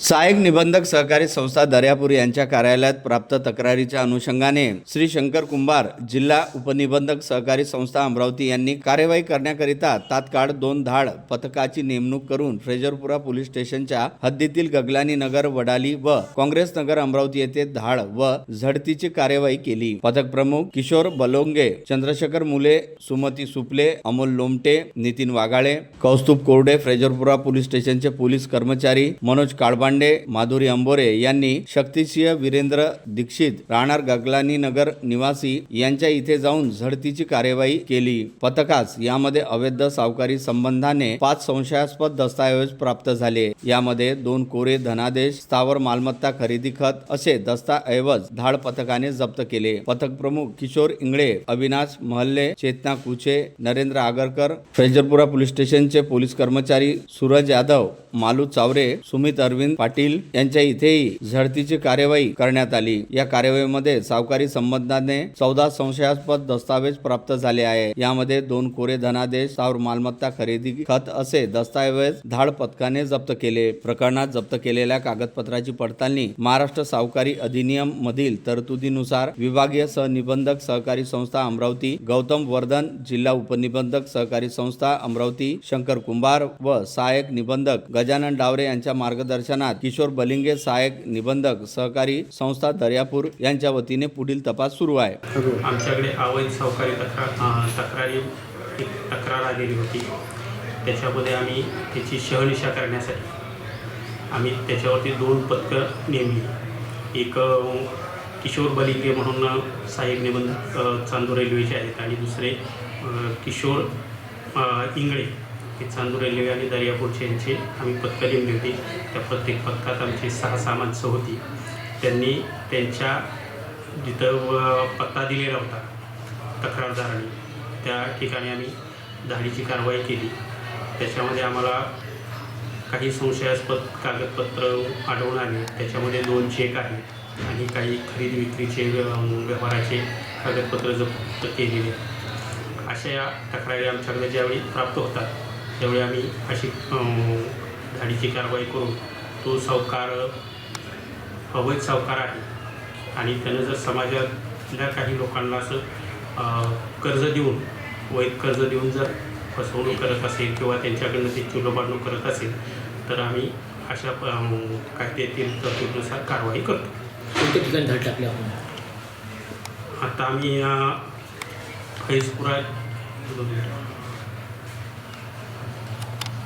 सहाय्यक निबंधक सहकारी संस्था दर्यापूर यांच्या कार्यालयात प्राप्त तक्रारीच्या अनुषंगाने श्री शंकर कुंभार जिल्हा उपनिबंधक सहकारी संस्था अमरावती यांनी कार्यवाही करण्याकरिता तात्काळ दोन धाड पथकाची नेमणूक करून फ्रेजरपुरा पोलीस स्टेशनच्या हद्दीतील गगलानी नगर वडाली व काँग्रेस नगर अमरावती येथे धाड व झडतीची कार्यवाही केली. पथक प्रमुख किशोर बलोंगे चंद्रशेखर मुले सुमती सुपले अमोल लोमटे नितीन वागाळे कौस्तुभ कोरडे फ्रेजरपुरा पोलीस स्टेशनचे पोलीस कर्मचारी मनोज काळबा देशपांडे माधुरी अंबोरे यांनी शक्तिसिंह वीरेंद्र दीक्षित राहणार गगलानी नगर निवासी यांच्या इथे जाऊन झडतीची कार्यवाही केली. पथकास यामध्ये अवैध सावकारी संबंधाने पाच संशयास्पद दस्तऐवज प्राप्त झाले. यामध्ये दोन कोरे धनादेश स्थावर मालमत्ता खरेदी खत असे दस्ताऐवज धाड पथकाने जप्त केले. पथक प्रमुख किशोर इंगळे अविनाश महल्ले चेतना कुचे नरेंद्र आगरकर फैजरपुरा पोलीस स्टेशनचे पोलीस कर्मचारी सूरज यादव मालू चावरे सुमित अरविंद पाटील यांच्या इथेही झडतीची कार्यवाही करण्यात आली. या कार्यवाहीमध्ये सावकारी संबंधाने चौदा संशयास्पद दस्तावेज प्राप्त झाले आहे. यामध्ये दोन कोरे धनादेश स्थावर मालमत्ता खरेदी खत असे दस्तावेज धाड पथकाने जप्त केले. प्रकरणात जप्त केलेल्या कागदपत्राची पडताळणी महाराष्ट्र सावकारी अधिनियम मधील तरतुदीनुसार विभागीय सहनिबंधक सहकारी संस्था अमरावती गौतम वर्धन जिल्हा उपनिबंधक सहकारी संस्था अमरावती शंकर कुंभार व सहाय्यक निबंधक गजानन डावरे यांच्या मार्गदर्शनात किशोर बलिंगे सहाय्यक निबंधक सहकारी संस्था दर्यापूर यांच्या वतीने पुढील तपास सुरू आहे. आमच्याकडे अवैध सहकारी तक्रार तक्रारी तक्रार आलेली होती. त्याच्यामध्ये आम्ही त्याची शहनिशा करण्यासाठी आम्ही त्याच्यावरती दोन पथकं नेमली. एक किशोर बलिंगे म्हणून साहेब निबंध निबंधक चांदूर रेल्वेचे आहेत आणि दुसरे किशोर इंगळे हे चांदूर रेल्वे आणि दर्यापूरचे यांचे आम्ही पथकं नेमली होती त्या प्रत्येक पथकात आमची सहा सहा माणसं होती. त्यांनी त्यांच्या जिथं व पत्ता दिलेला होता तक्रारदाराने त्या ठिकाणी आम्ही धाडीची कारवाई केली. त्याच्यामध्ये आम्हाला काही संशयास्पद कागदपत्र आढळून आले. त्याच्यामध्ये दोन चेक आहेत आणि काही खरेदी विक्रीचे व्यवहाराचे कागदपत्र जप्त केलेले. अशा या तक्रारी आमच्याकडे ज्यावेळी प्राप्त होतात त्यावेळी आम्ही अशी धाडीची कारवाई करून तो सावकार अवैध सावकार आहे. आणि त्यानं जर समाजातल्या काही लोकांना असं कर्ज देऊन वैध कर्ज देऊन जर फसवणूक करत असेल किंवा त्यांच्याकडनं ते चिलोपाडणूक करत असेल तर आम्ही अशा कायद्यातील तरतुदीनुसार कारवाई करतो. कोणत्या ठिकाणी धाड टाकले आपण? आता आम्ही फैजपुरा